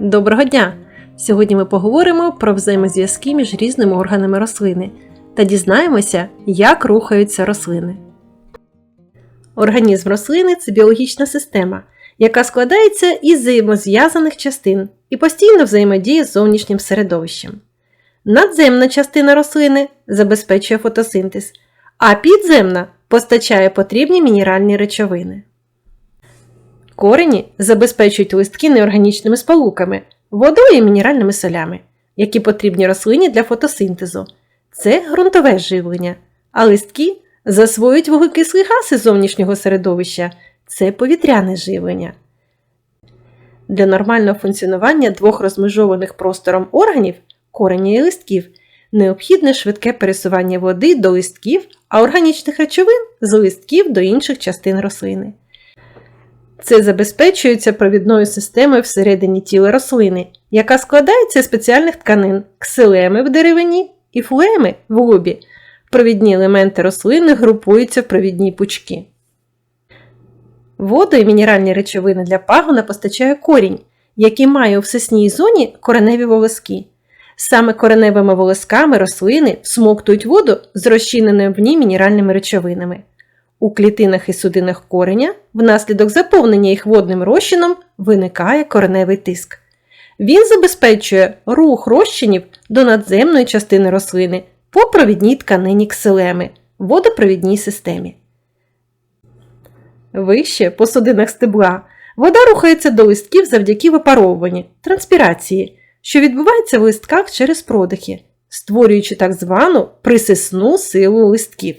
Доброго дня! Сьогодні ми поговоримо про взаємозв'язки між різними органами рослини та дізнаємося, як рухаються рослини. Організм рослини це біологічна система, яка складається із взаємозв'язаних частин і постійно взаємодіє з зовнішнім середовищем. Надземна частина рослини забезпечує фотосинтез, а підземна постачає потрібні мінеральні речовини. Корені забезпечують листки неорганічними сполуками, водою і мінеральними солями, які потрібні рослині для фотосинтезу. Це ґрунтове живлення, а листки засвоюють вуглекислий газ із зовнішнього середовища це повітряне живлення. Для нормального функціонування двох розмежованих простором органів кореня і листків необхідне швидке пересування води до листків, а органічних речовин з листків до інших частин рослини. Це забезпечується провідною системою всередині тіла рослини, яка складається з спеціальних тканин ксилеми в деревині і флеми в лубі. Провідні елементи рослини групуються в провідні пучки. Воду і мінеральні речовини для пагона постачає корінь, який має у всесній зоні кореневі волоски. Саме кореневими волосками рослини всмоктують воду з розчиненими в ній мінеральними речовинами. У клітинах і судинах кореня внаслідок заповнення їх водним розчином виникає кореневий тиск. Він забезпечує рух розчинів до надземної частини рослини по провідній тканині ксилеми водопровідній системі. Вище по судинах стебла вода рухається до листків завдяки випаровуванню транспірації, що відбувається в листках через продихи, створюючи так звану присисну силу листків.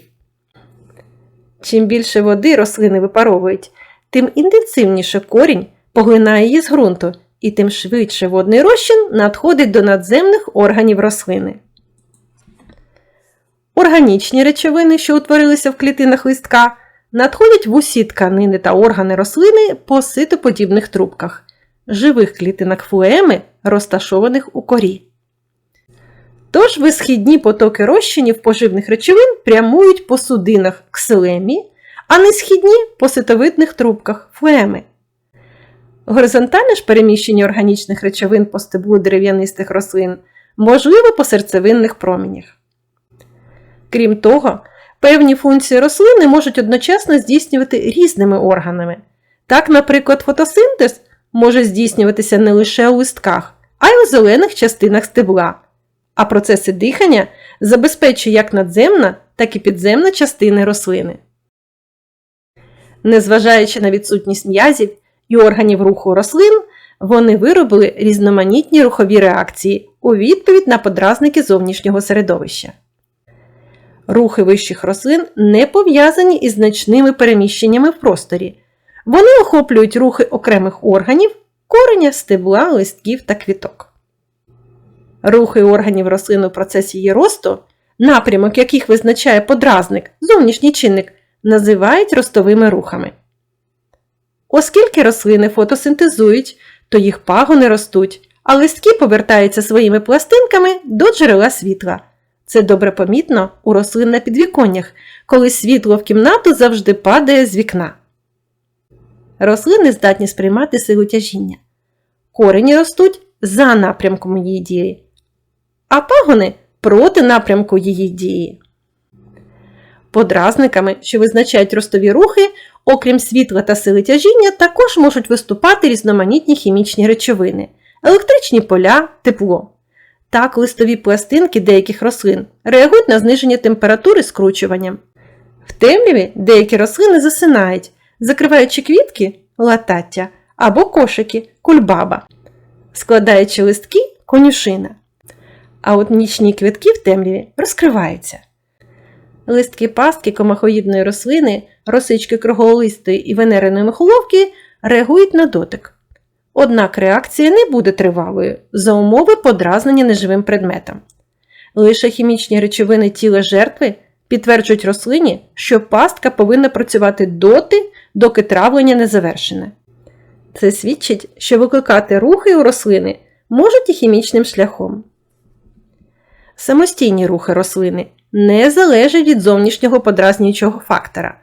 Чим більше води рослини випаровують, тим інтенсивніше корінь поглинає її з ґрунту, і тим швидше водний розчин надходить до надземних органів рослини. Органічні речовини, що утворилися в клітинах листка, надходять в усі тканини та органи рослини по ситоподібних трубках, живих клітинах флоеми, розташованих у корі. Тож висхідні потоки розчинів поживних речовин прямують по судинах ксилемі, а несхідні по ситовидних трубках флеми. Горизонтальне ж переміщення органічних речовин по стеблу дерев'янистих рослин можливо по серцевинних промінях. Крім того, певні функції рослини можуть одночасно здійснювати різними органами. Так, наприклад, фотосинтез може здійснюватися не лише у листках, а й у зелених частинах стебла а процеси дихання забезпечує як надземна, так і підземна частини рослини. Незважаючи на відсутність м'язів і органів руху рослин, вони виробили різноманітні рухові реакції у відповідь на подразники зовнішнього середовища. Рухи вищих рослин не пов'язані із значними переміщеннями в просторі. Вони охоплюють рухи окремих органів, кореня, стебла, листків та квіток. Рухи органів рослин у процесі її росту, напрямок яких визначає подразник, зовнішній чинник, називають ростовими рухами. Оскільки рослини фотосинтезують, то їх пагони ростуть, а листки повертаються своїми пластинками до джерела світла. Це добре помітно у рослин на підвіконнях, коли світло в кімнату завжди падає з вікна. Рослини здатні сприймати силу тяжіння. Корені ростуть за напрямком її дії, а пагони проти напрямку її дії. Подразниками, що визначають ростові рухи, окрім світла та сили тяжіння, також можуть виступати різноманітні хімічні речовини, електричні поля, тепло. Так, листові пластинки деяких рослин реагують на зниження температури скручуванням. В темряві деякі рослини засинають, закриваючи квітки латаття або кошики кульбаба, складаючи листки конюшина а от нічні квітки в темряві розкриваються. Листки пастки комахоїдної рослини, росички круглолистої і венериної михоловки реагують на дотик. Однак реакція не буде тривалою за умови подразнення неживим предметом. Лише хімічні речовини тіла жертви підтверджують рослині, що пастка повинна працювати доти, доки травлення не завершене. Це свідчить, що викликати рухи у рослини можуть і хімічним шляхом. Самостійні рухи рослини не залежать від зовнішнього подразнюючого фактора.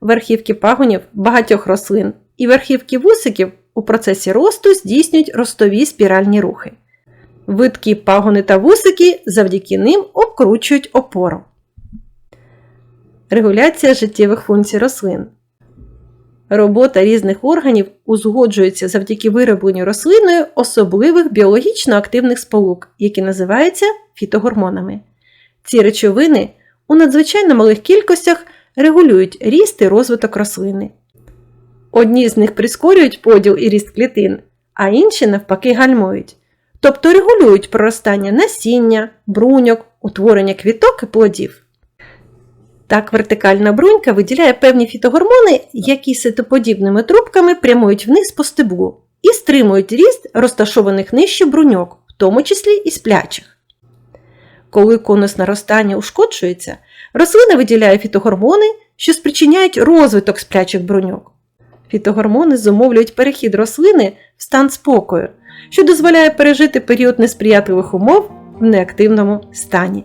Верхівки пагонів багатьох рослин і верхівки вусиків у процесі росту здійснюють ростові спіральні рухи. Видкі пагони та вусики завдяки ним обкручують опору. Регуляція життєвих функцій рослин. Робота різних органів узгоджується завдяки виробленню рослиною особливих біологічно активних сполук, які називаються фітогормонами. Ці речовини у надзвичайно малих кількостях регулюють ріст і розвиток рослини. Одні з них прискорюють поділ і ріст клітин, а інші навпаки гальмують, тобто регулюють проростання насіння, бруньок, утворення квіток і плодів. Так, вертикальна брунька виділяє певні фітогормони, які ситоподібними трубками прямують вниз по стеблу і стримують ріст розташованих нижче бруньок, в тому числі і сплячих. Коли конус наростання ушкоджується, рослина виділяє фітогормони, що спричиняють розвиток сплячих бруньок. Фітогормони зумовлюють перехід рослини в стан спокою, що дозволяє пережити період несприятливих умов в неактивному стані.